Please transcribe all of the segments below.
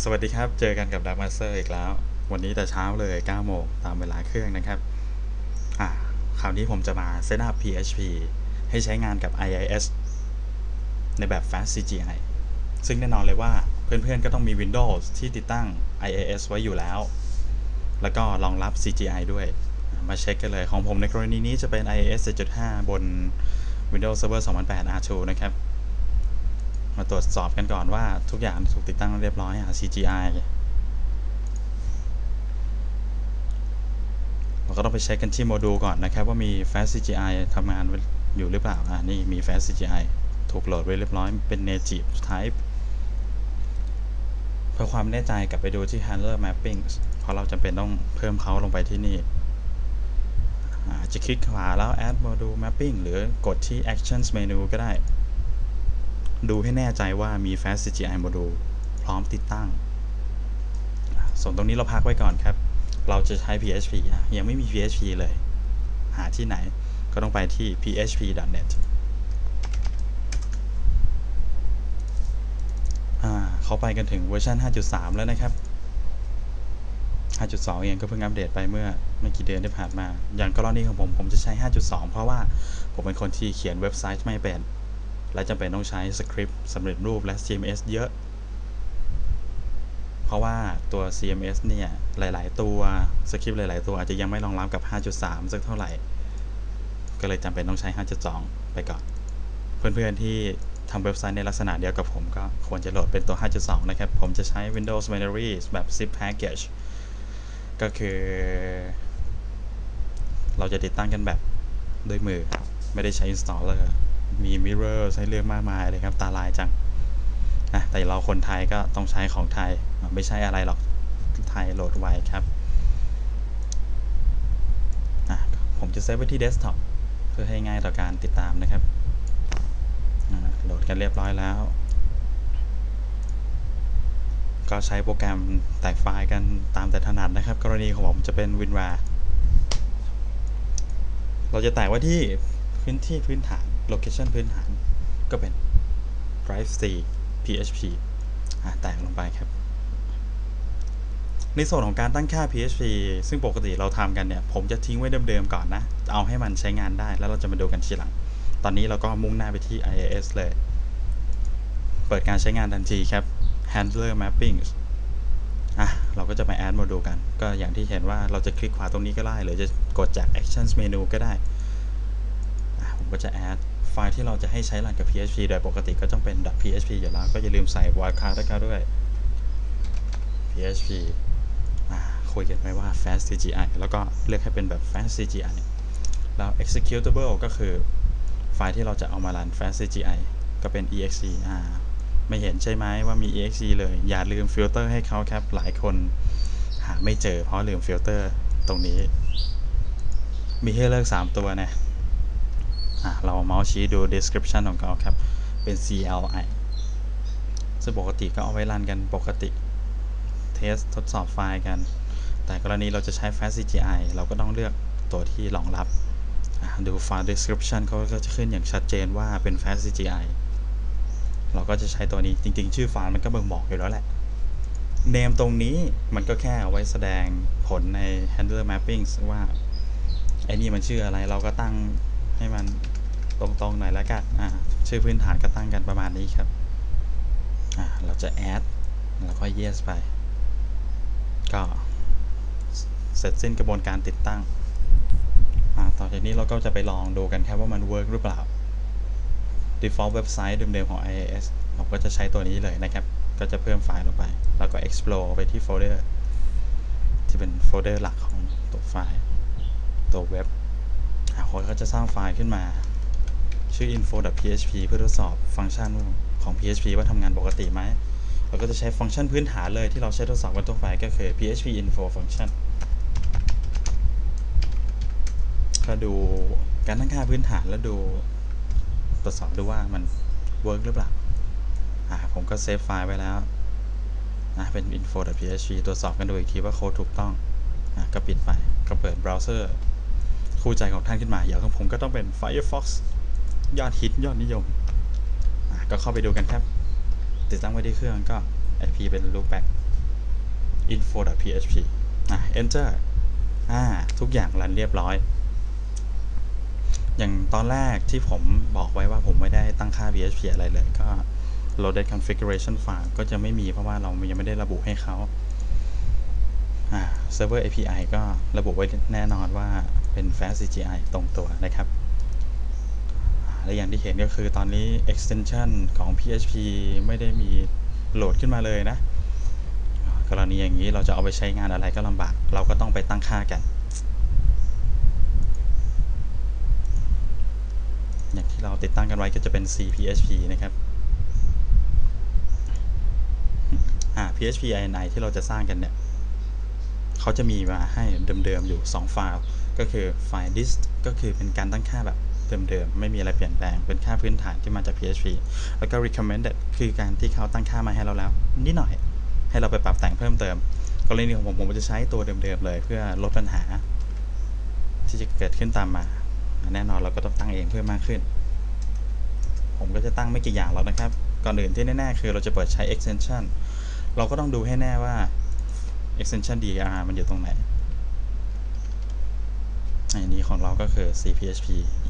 สวัสดีครับ เจอกันกับ Dark Master อีกแล้ว วันนี้แต่เช้าเลย 9 โมงตามเวลาเครื่องนะครับ อ่าคราวนี้ผมจะมา set up PHP ให้ใช้งานกับ IIS ในแบบ Fast CGI ซึ่งแน่นอนเลยว่าเพื่อนๆก็ต้องมี Windows ที่ติดตั้ง IIS ไว้อยู่แล้ว แล้วก็รองรับ CGI ด้วย มาเช็คกันเลยของผมในกรณีนี้จะเป็น IIS 7.5 บน Windows Server 2008 R2 นะครับ มาตรวจสอบกันก่อนว่าทุกอย่างถูกติดตั้งเรียบร้อยอะ CGI เราก็ต้องไปเช็คกันที่โมดูลก่อนนะครับว่ามี Fast CGI ทำงานอยู่หรือเปล่าอ่านี่มี Fast CGI ถูกโหลดไว้เรียบร้อยเป็น native type เพื่อความแน่ใจกลับไปดูที่ handler mapping เพราะเราจำเป็นต้องเพิ่มเขาลงไปที่นี่จะคลิกขวาแล้ว add module mapping หรือกดที่ actions menu ก็ได้ ดูให้แน่ใจว่ามี Fast CGI Module พร้อมติดตั้ง ส่วนตรงนี้เราพักไว้ก่อนครับ เราจะใช้ PHP ยังไม่มี PHP เลย หาที่ไหนก็ต้องไปที่ php.net เขาไปกันถึงเวอร์ชัน5.3 แล้วนะครับ 5.2 เองก็เพิ่งอัปเดตไปเมื่อไม่กี่เดือนที่ผ่านมา อย่างกรณีของผม ผมจะใช้ 5.2 เพราะว่าผมเป็นคนที่เขียนเว็บไซต์ไม่เป็น และจำเป็นต้องใช้สคริปต์สำเร็จรูปและ CMS เยอะ เพราะว่าตัว CMS เนี่ย หลาย ๆ ตัวสคริปต์หลาย ๆ ตัวอาจจะยังไม่รองรับกับ 5.3 สักเท่าไหร่ ก็เลยจำเป็นต้องใช้ 5.2 ไปก่อน เพื่อนๆที่ทำเว็บไซต์ในลักษณะเดียวกับผมก็ควรจะโหลดเป็นตัว 5.2 นะครับ ผมจะใช้ Windows Binary แบบ zip package ก็คือ เราจะติดตั้งกันแบบด้วยมือ ไม่ได้ใช้ installer มี mirror ใช้เรื่องมากมายเลยครับ ตาลายจังนะแต่เราคนไทยก็ต้องใช้ของไทย ไม่ใช่อะไรหรอก ไทยโหลดไวครับอะผมจะเซฟไว้ที่เดสก์ท็อปเพื่อให้ง่ายต่อการติดตามนะครับโหลดกันเรียบร้อยแล้ว ก็ใช้โปรแกรมแตกไฟล์กันตามแต่ถนัดนะครับ กรณีของผมจะเป็น WinRAR เราจะแตกไว้ที่พื้นที่พื้นฐาน location พื้นฐานก็เป็น drive c php แตกลงไปครับ ในส่วนของการตั้งค่า php ซึ่งปกติเราทำกันเนี่ย ผมจะทิ้งไว้เดิมๆก่อนนะ เอาให้มันใช้งานได้แล้วเราจะมาดูกันทีหลัง ตอนนี้เราก็มุ่งหน้าไปที่ IIS เลย เปิดการใช้งานทันทีครับ handler mapping อะ เราก็จะมา add โมดูลกัน ก็อย่างที่เห็นว่าเราจะคลิกขวาตรงนี้ก็ได้ หรือจะกดจาก actions menu ก็ได้ ผมก็จะ add ไฟล์ที่เราจะให้ใช้รันกับ PHP โดยปกติก็ต้องเป็น .php อยู่แล้วก็อย่าลืมใส่ wildcard ด้วย PHP คุยกันไว้ว่า fast CGI แล้วก็เลือกให้เป็นแบบ fast CGI แล้ว executable ก็คือไฟล์ที่เราจะเอามารัน fast CGI ก็เป็น exe อ่าไม่เห็นใช่ไหมว่ามี exe เลย อย่าลืมฟิลเตอร์ให้เขาครับ หลายคนหาไม่เจอเพราะลืมฟิลเตอร์ตรงนี้ มีให้เลือก 3 ตัวนะ เราเมาส์ชี้ดู description ของเขาครับ เป็น CLI ซึ่งปกติก็เอาไว้รันกันปกติ เทสทดสอบไฟล์กัน แต่กรณีเราจะใช้ Fast CGI เราก็ต้องเลือกตัวที่รองรับ ดูไฟล์ description เขาก็จะขึ้นอย่างชัดเจนว่าเป็น Fast CGI เราก็จะใช้ตัวนี้จริงๆ ชื่อไฟล์มันก็บ่งบอกอยู่แล้วแหละเนมตรงนี้มันก็แค่เอาไว้แสดงผลใน handler mapping ว่าไอ้นี่มันชื่ออะไรเราก็ตั้งให้มัน ตรงๆหน่อยแล้วกันชื่อพื้นฐานก็ตั้งกันประมาณนี้ครับเราจะ add แล้วก็ yes ไป ก็เสร็จสิ้นกระบวนการติดตั้ง ต่อจากนี้เราก็จะไปลองดูกันครับว่ามัน work หรือเปล่า default เว็บไซต์เดิมๆของ IIS เราก็จะใช้ตัวนี้เลยนะครับ ก็จะเพิ่มไฟล์ลงไป แล้วก็ explore ไปที่โฟลเดอร์ที่เป็นโฟลเดอร์หลักของตัวไฟล์ ตัวเว็บเขาก็จะสร้างไฟล์ขึ้นมา ชื่อ info.php เพื่อทดสอบฟังก์ชันของ PHP ว่าทำงานปกติไหม เราก็จะใช้ฟังก์ชันพื้นฐานเลยที่เราใช้ทดสอบกันทั่วไปก็คือ php info function ก็ดูการตั้งค่าพื้นฐานแล้วดูตรวจสอบดูว่ามันเวิร์กหรือเปล่า อ่า ผมก็เซฟไฟล์ไว้แล้วนะเป็น info.php ตรวจสอบกันดูอีกทีว่าโค้ดถูกต้อง อะก็ปิดไป ก็เปิดเบราว์เซอร์ คู่ใจของท่านขึ้นมา อย่างของผมก็ต้องเป็น Firefox ยอดฮิตยอดนิยม ก็เข้าไปดูกันครับ ติดตั้งไว้ที่เครื่องก็ IP เป็น loopback info.php อะ enter อ่าทุกอย่างรันเรียบร้อย อย่างตอนแรกที่ผมบอกไว้ว่าผมไม่ได้ตั้งค่า PHP อะไรเลย ก็ loaded configuration file ก็จะไม่มีเพราะว่าเรายังไม่ได้ระบุให้เขาอ่า server API ก็ระบุไว้แน่นอนว่าเป็น fast CGI ตรงตัวนะครับ และอย่างที่เห็นก็คือตอนนี้ extension ของ PHP ไม่ได้มีโหลดขึ้นมาเลยนะ กรณีอย่างนี้เราจะเอาไปใช้งานอะไรก็ลำบาก เราก็ต้องไปตั้งค่ากัน อย่างที่เราติดตั้งกันไว้ก็จะเป็น CPHP นะครับอ่า PHP INI ที่เราจะสร้างกันเนี่ยเขาจะมีมาให้เดิมๆอยู่ 2 ไฟล์ ก็คือไฟล์ dist ก็คือเป็นการตั้งค่าแบบ เดิมๆ ไม่มีอะไรเปลี่ยนแปลง เป็นค่าพื้นฐานที่มาจาก PHP แล้วก็ recommended คือการที่เขาตั้งค่ามาให้เราแล้ว นิดหน่อย ให้เราไปปรับแต่งเพิ่มเติม กรณีของผมผมจะใช้ตัวเดิมๆ เลย เพื่อลดปัญหา ที่จะเกิดขึ้นตามมา แน่นอนเราก็ต้องตั้งเองเพิ่มมากขึ้น ผมก็จะตั้งไม่กี่อย่างแล้วนะครับ ก่อนอื่นที่แน่ๆ คือเราจะเปิดใช้ extension เราก็ต้องดูให้แน่ว่า extension dir มันอยู่ตรงไหน อันนี้ของเราก็คือ cphp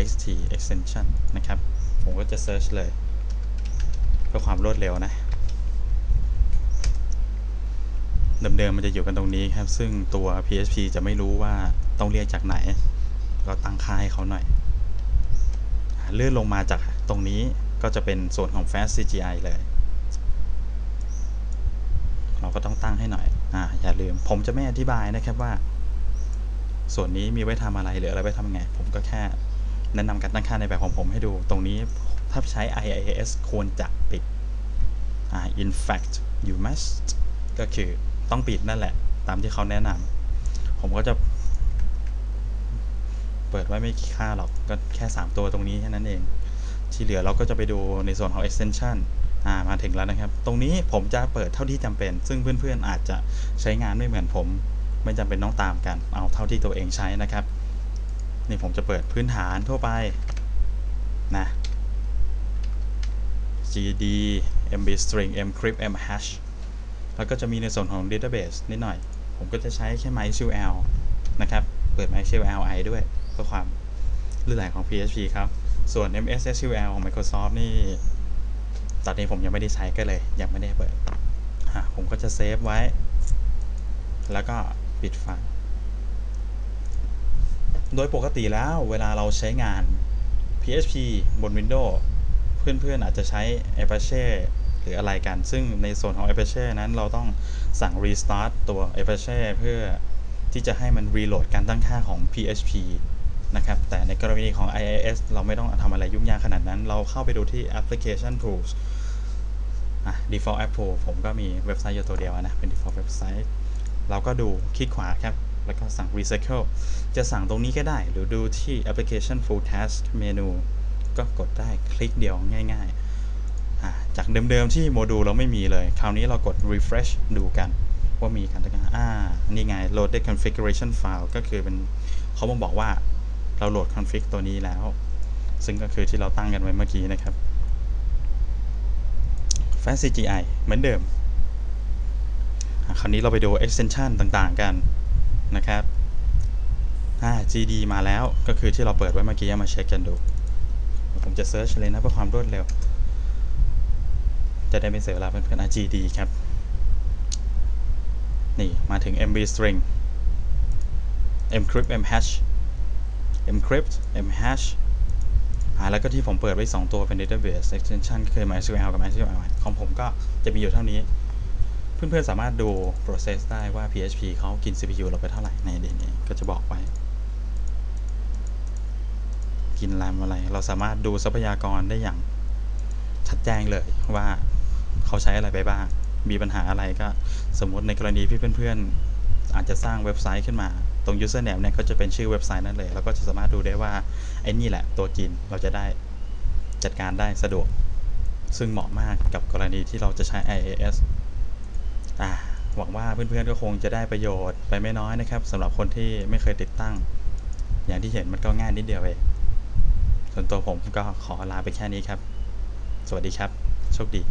ext extension นะครับ ผมก็จะ search เลย เพื่อความรวดเร็วนะ เดิมๆมันจะอยู่กันตรงนี้ครับ ซึ่งตัว php จะไม่รู้ว่าต้องเรียกจากไหน เราตั้งค่าให้เขาหน่อย เลื่อนลงมาจากตรงนี้ก็จะเป็นส่วนของ fast cgi เลย เราก็ต้องตั้งให้หน่อย อ่า อย่าลืม ผมจะไม่อธิบายนะครับว่า ส่วนนี้มีไว้ทำอะไรหรืออะไรไว้ทำไง ผมก็แค่แนะนำการตั้งค่าในแบบของผมให้ดู ตรงนี้ถ้าใช้ IIS ควรจะปิดอ่า in fact you must ก็คือต้องปิดนั่นแหละ ตามที่เขาแนะนำผมก็จะ เปิดไว้ไม่กี่ค่าหรอก ก็แค่ 3 ตัวตรงนี้แค่นั้นเอง ที่เหลือเราก็จะไปดูในส่วนของ extension มาถึงแล้วนะครับ ตรงนี้ผมจะเปิดเท่าที่จำเป็น ซึ่งเพื่อนๆอาจจะใช้งานไม่เหมือนผม ไม่จำเป็นต้องตามกันเอาเท่าที่ตัวเองใช้นะครับ นี่ผมจะเปิดพื้นฐานทั่วไปนะ gd mb string mcrypt mhash แล้วก็จะมีในส่วนของ database นิดหน่อย ผมก็จะใช้แค่ MySQL นะครับ เปิด MySQL i ด้วยเพื่อความลื่นไหลของ PHP ครับ ส่วน MS SQL ของ Microsoft นี่ ตอนนี้ผมยังไม่ได้ใช้ก็เลย ยังไม่ได้เปิด ผมก็จะเซฟไว้ แล้วก็ ปิดไฟโดยปกติแล้วเวลาเราใช้งาน PHP บน Windows เพื่อนๆอาจจะใช้ Apache หรืออะไรกัน ซึ่งในส่วนของ Apache นั้นเราต้องสั่ง restart ตัว Apache เพื่อที่จะให้มัน reload การตั้งค่าของ PHP นะครับ แต่ในกรณีของ IIS เราไม่ต้องทำอะไรยุ่งยากขนาดนั้น เราเข้าไปดูที่ application tools อะ default app tool ผมก็มีเว็บไซต์อยู่ตัวเดียวนะ เป็น default เว็บไซต์ เราก็ดูคลิกขวาครับ แล้วก็สั่ง recycle จะสั่งตรงนี้ก็ได้ หรือดูที่ application full task เมนูก็กดได้คลิกเดียวง่ายๆ จากเดิมๆ ที่โมดูลเราไม่มีเลย คราวนี้เรากด refresh ดูกัน ว่ามีการตั้งค่าอ่า นี่ไง loaded configuration file ก็คือเป็นเขามาบอกว่าเราโหลด config ตัวนี้แล้ว ซึ่งก็คือที่เราตั้งกันไว้เมื่อกี้นะครับ fast CGI เหมือนเดิม คราวนี้เราไปดู extension ต่างๆกันนะครับ GD มาแล้วก็คือที่เราเปิดไว้เมื่อกี้มาเช็คกันดู ผมจะ search เลยนะเพื่อความรวดเร็ว จะได้ไม่เสียเวลาเพื่อนๆ GD ครับ นี่ มาถึง MB string mcrypt mhash mcrypt mhash อ่าแล้วก็ที่ผมเปิดไว้ 2 ตัวเป็น database extension คือ MySQL กับ MySQL ของผมก็จะมีอยู่เท่านี้ เพื่อนๆสามารถดู process ได้ว่า PHP เขากิน CPU เราไปเท่าไหร่ในเดนี้ก็จะบอกไว้ กินแรมอะไร เราสามารถดูทรัพยากรได้อย่างชัดแจ้งเลยว่าเขาใช้อะไรไปบ้าง มีปัญหาอะไรก็สมมติในกรณีที่เพื่อนๆอาจจะสร้างเว็บไซต์ขึ้นมา ตรง username เนี่ยก็จะเป็นชื่อเว็บไซต์นั่นเลยแล้วก็จะสามารถดูได้ว่า ไอ้นี่แหละตัวกินเราจะได้จัดการได้สะดวก ซึ่งเหมาะมากกับกรณีที่เราจะใช้ IAS หวังว่าเพื่อนๆก็คงจะได้ประโยชน์ไปไม่น้อยนะครับสำหรับคนที่ไม่เคยติดตั้ง อย่างที่เห็นมันก็ง่ายนิดเดียวเองส่วนตัวผมก็ขอลาไปแค่นี้ครับ สวัสดีครับ โชคดี